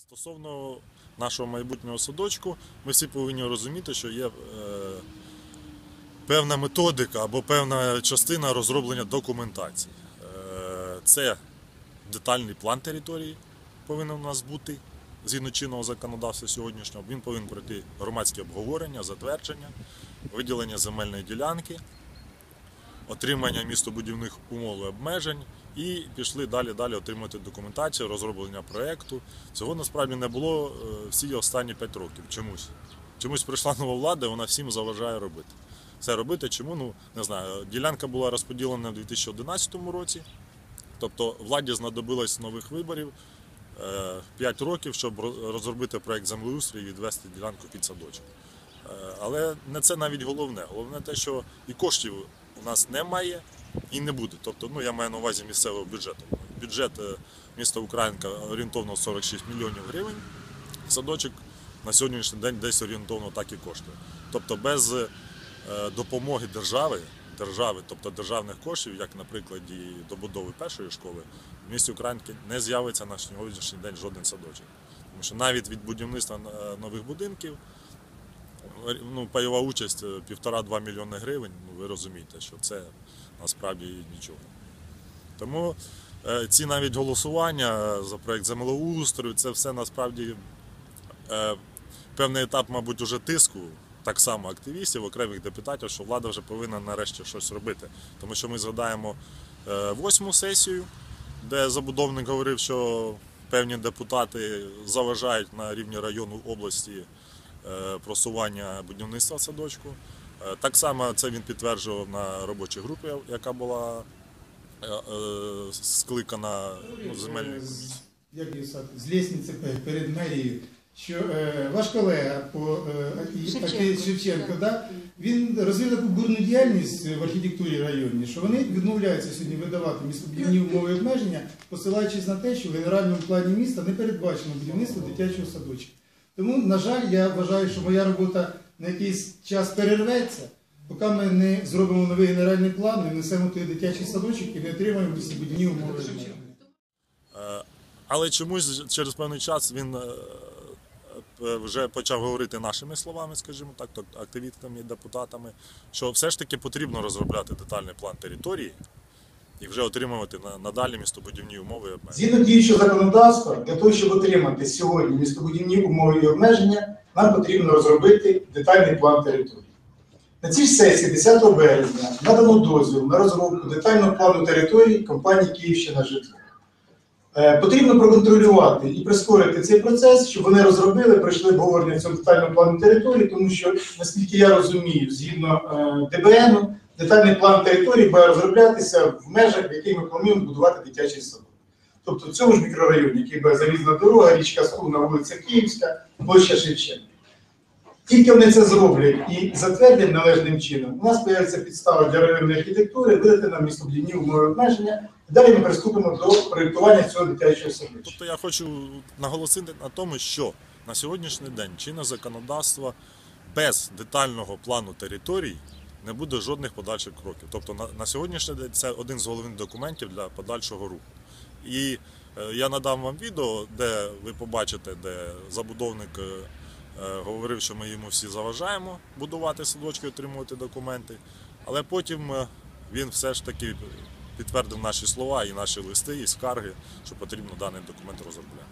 Стосовно нашого майбутнього садочку, ми всі повинні розуміти, що є е, певна методика або певна частина розроблення документації. Е, це детальний план території повинен у нас бути згідно чинного законодавства сьогоднішнього. Він повинен пройти громадське обговорення, затвердження, виділення земельної ділянки, отримання містобудівних умов і обмежень і пішли далі далі отримати документацію, розроблення проєкту. Цього насправді не було е, всі останні 5 років. Чомусь. Чомусь прийшла нова влада, і вона всім заважає робити. Це робити чому? Ну не знаю. Ділянка була розподілена в 2011 році. Тобто владі знадобилось нових виборів 5 років, щоб розробити проєкт землеустрою і відвести ділянку під садочок. Е, Але не це навіть головне. Головне те, що і коштів у нас немає і не буде. Тобто, ну я маю на увазі місцевого бюджету. Бюджет е, міста Українка орієнтовно 46 мільйонів гривень. Садочок на сьогоднішній день десь орієнтовно так і коштує. Тобто без е, допомоги держави, держави, тобто державних коштів, як на прикладі добудови першої школи, в місті Українки не з'явиться на сьогоднішній день жоден садочок. Тому що навіть від будівництва е, нових будинків ну, пайова участь е, півтора-два мільйони гривень, ну ви розумієте, що це насправді нічого. Тому е, ці навіть голосування за проєкт землеустрою, це все насправді е, певний етап, мабуть, уже тиску, так само активістів, окремих депутатів, що влада вже повинна нарешті щось робити. Тому що ми згадаємо е, восьму сесію, де забудовник говорив, що певні депутати заважають на рівні району області просування будівництва садочку. Е, Так само це він підтверджував на робочій групі, яка була е, е, скликана ну, земельною комісією. з лісниці перед мерією, що е, ваш колега по е, Шевченко. Шевченко, да, він розвив таку бурну діяльність в архітектурі районній, що вони відмовляються сьогодні видавати містобудівні умови обмеження, посилаючись на те, що в генеральному плані міста не передбачено будівництво дитячого садочка. Тому, на жаль, я вважаю, що моя робота на якийсь час перерветься, поки ми не зробимо новий генеральний план, не внесемо той дитячий садочок і не отримаємо містобудівні умови. Е, Але чомусь через певний час він е, е, вже почав говорити нашими словами, скажімо так, тобто активістками і депутатами, що все ж таки потрібно розробляти детальний план території і вже отримувати на- надалі містобудівні умови і обмеження. Згідно діючого законодавства, для того, щоб отримати сьогодні містобудівні умови і обмеження, нам потрібно розробити детальний план території. На цій ж сесії 10 березня надано дозвіл на розробку детального плану території компанії Київщина житло. Е, Потрібно проконтролювати і прискорити цей процес, щоб вони розробили, пройшли обговорення цього детального плану території, тому що, наскільки я розумію, згідно е, ДБН, детальний план території буде розроблятися в межах, в яких ми плануємо будувати дитячий садок. Тобто в цьому ж мікрорайоні, який буде залізна дорога, річка Стуна, вулиця Київська, площа Шевченка. Тільки вони це зроблять і затвердять належним чином, у нас з'явиться підстава для районної архітектури, видати нам містобудівні умови обмеження, далі ми приступимо до проєктування цього дитячого садочка. Тобто я хочу наголосити на тому, що на сьогоднішній день чинне законодавство без детального плану територій не буде жодних подальших кроків. Тобто на, на сьогоднішній день це один з головних документів для подальшого руху. І е, я надам вам відео, де ви побачите, де забудовник е, е, говорив, що ми йому всі заважаємо будувати садочки, отримувати документи. Але потім він все ж таки підтвердив наші слова і наші листи, і скарги, що потрібно даний документ розробляти.